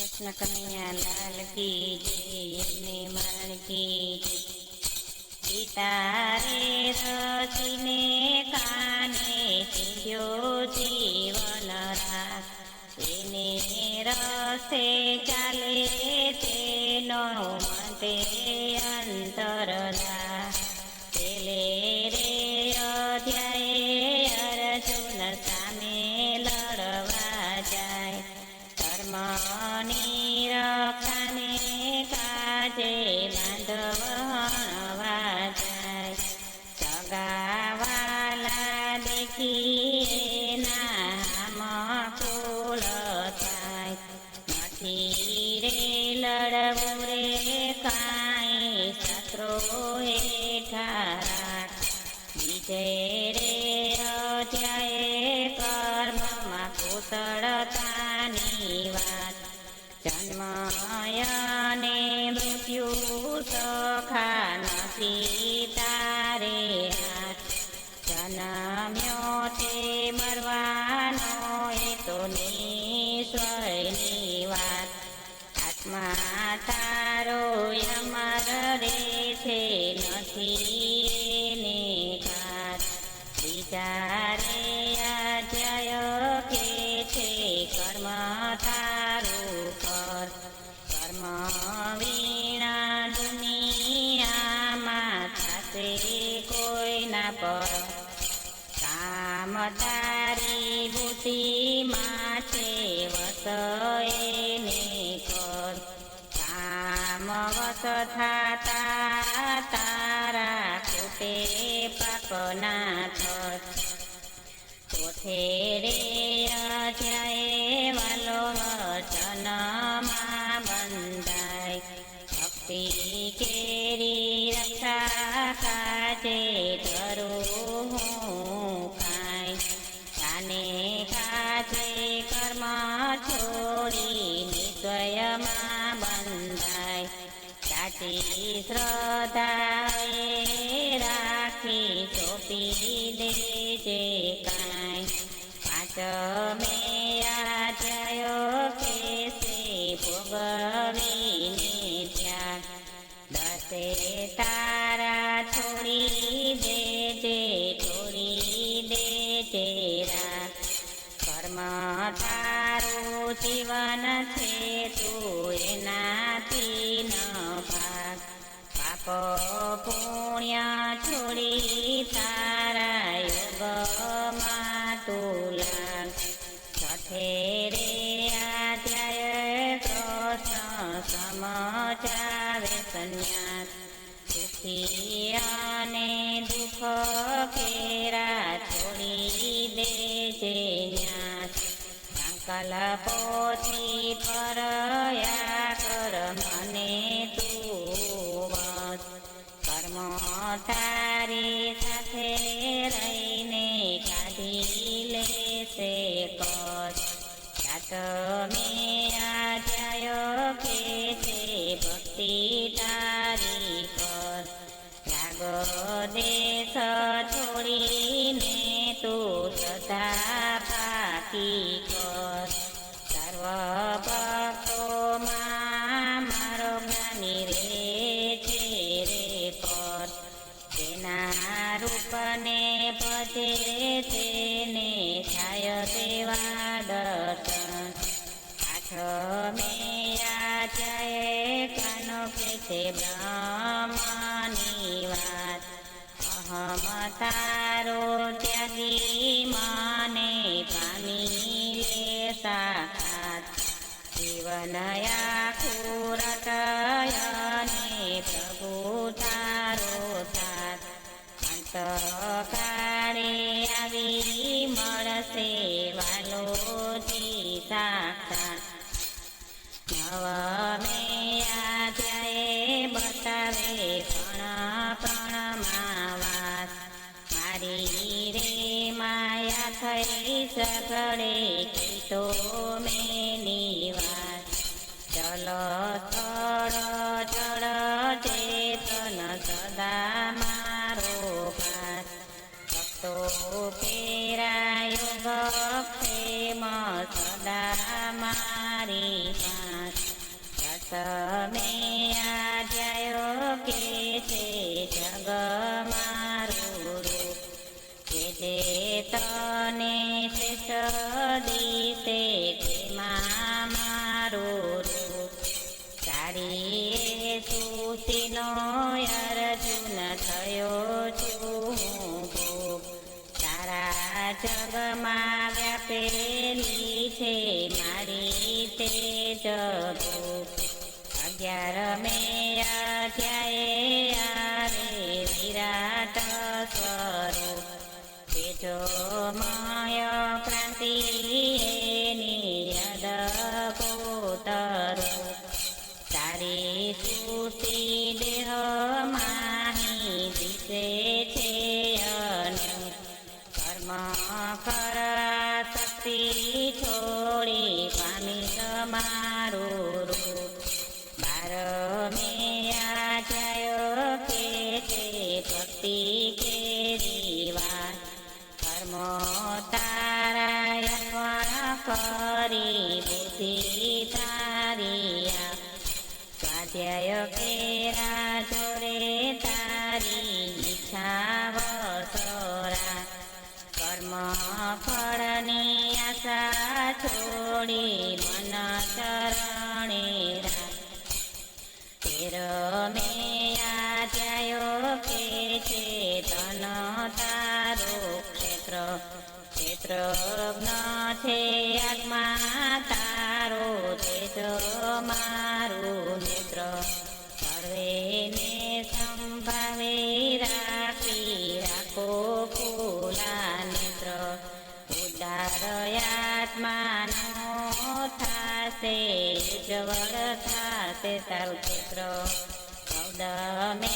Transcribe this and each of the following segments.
કૃષ્ણ કનૈયા લાલ કી જય, એમને મરણ કી. ગીતા રે રચીને કાને સીધ્યો જીવન રાખ એને રસે ચાલે તેનો માટે દેખી નામ થાય નથી રે લડવું રે કાંઈ શત્રુ રે અધ્યાય કર્મમાં કુશળતાની વાત. જન્મયને મૃત્યુ સખા નથી. તારો અમર રે છે નથી ને કાર વિચારે અજય કે છે કર્મ તારું કર. કર્મ વીણા દુનિયામાં થશે કોઈના પર. કામ તારી બુદ્ધિમાં છે વસ થાતા તારા કુટે પાપના થત ચોથે રે અધ્યાય વાલો વચનમાં બંધાય ભક્તિ કાજે ધરું હું કાંઈ કાને કાજે કર્મ છોડી નિશ્ચયમાં સાચી શ્રદ્ધા એ રાખી સોંપી દેજે કાંઈ પાંચ મે આજયો કેસે ભોગવીને ત્યાગ દસે તારા છોડી દેજે છોડી દેજે રા કર્મ તારું જીવન છે તું એનાથી ન પુણ્ય છોડી તારા યોગમાં તું લાગ છઠે રે આધ્યાય કૃષ્ણ સમજાવે સંન્યાસ સુખી અને દુઃખ કેરા છોડી દેજે ન્યાસ સંકલ્પોથી દેશ છોડીને તું સદા પાકી કર સર્વ ભક્તોમાં મારો જ્ઞાની રે છે રે પર. તેના રૂપને ભજે તેને થાય દેવા દર્શન. આઠમે આચાય કાનો કે છે જીવન આખું રટયને પ્રભુ તારો સાથ અંતકાળે આવી મળશે વાલોજી સાક્ષાત નવમે આધ્યાય બતાવે પણ પ્રણમાં વાત મારી રે માયા થઈ સગડે કીતો ચલો સ્થળ જળ ચેતન સદા મારો પાસ ભક્તો ફેરાયો ગક્ષેમ સદા મારી પાસ તમે આજાયો કે છે જગ મારું રૂપ કે જે તને દિશે અગિયાર મેરા અધ્યાય આવે વિરાટ સ્વરૂપ તેજો માય ક્રાંતિ એની અદભૂતરૂપ તારી સ્તુતિ દેહ માહી દિશે છે કર્મ કરા શક્તિ છોડી કરી બુદ્ધિ તારિયા. સ્વાધ્યાય કેરા જોરે તારી ઈચ્છા વસોરા. કર્મ ફળની આશા છોડી સંભાવે રાખી રાખો ખુલા નેત્ર ઉદારયાત્માનો થાશે, ઉજ્જવળ થાશે તારું ચિત્ર ચૌદ મે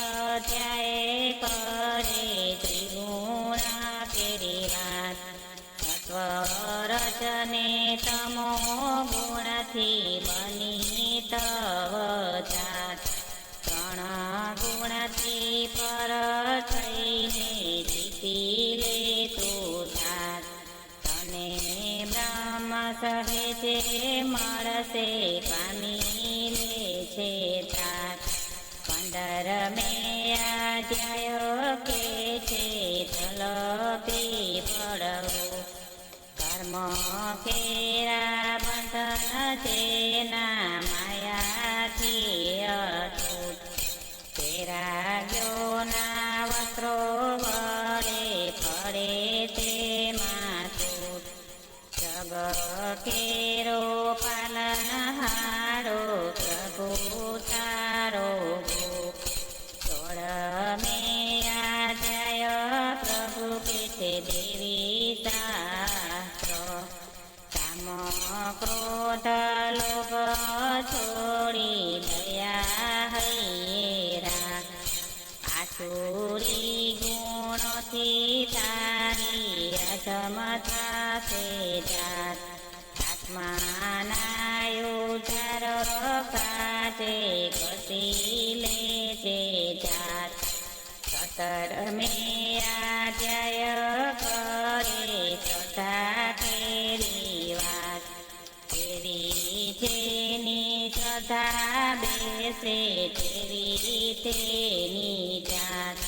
અધ્યાય કરે, ત્રિગુણ કેરી વાત. સત્વરજને તમો ગુણથી બની તવ ત્રણ ગુણથી પર થઈને જીતી લે તું તને બ્રહ્મ સહે છે મળશે પામી લે છે તાત પંદર મે છે દેવી શાસ્ત્ર કામ ક્રોધ લોભ છોડી દયા હૈરા આસુરી ગુણોથી તારી અજમતા છે જાત. આત્માના મે તેવી તેની જાત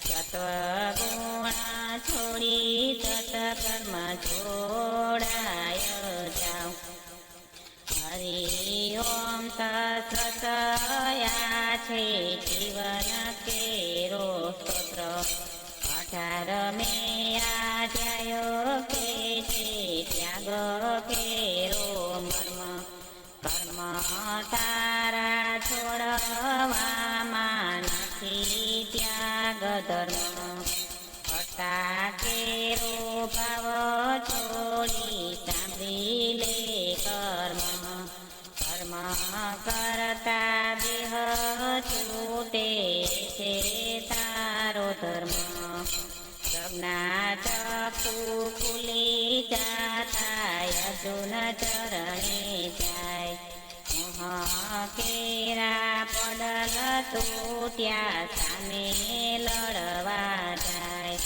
સત્વગુણ છોડી સતકર્મ છોડાય જાઓ હરિ ઓમ સત્સયા છે જીવન કેરો સ્તોત્ર અઢાર મે આધ્યાયો કે છે ત્યાગ કેરો ધર્મ કેરો ભાવ છોડી સાંભળી લે કર્મ કર્મ કરતા દેહ છૂટે છે તારો ધર્મ. પ્રજ્ઞા ચક્ષુ ખુલી જાતા અર્જુન ચરણે જાય. મોહ કેરા પડગ તું ત્યાં સામે લડવા જાય.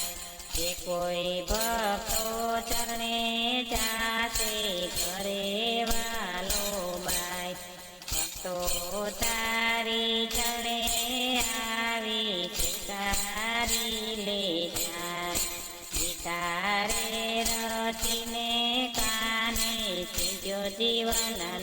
જે કોઈ ભક્તો ચરણે જાશે કરે વાલો ભક્તો તારી ચરણે આવી તારી લે જાય. ગીતારે રચીને કાને જીવન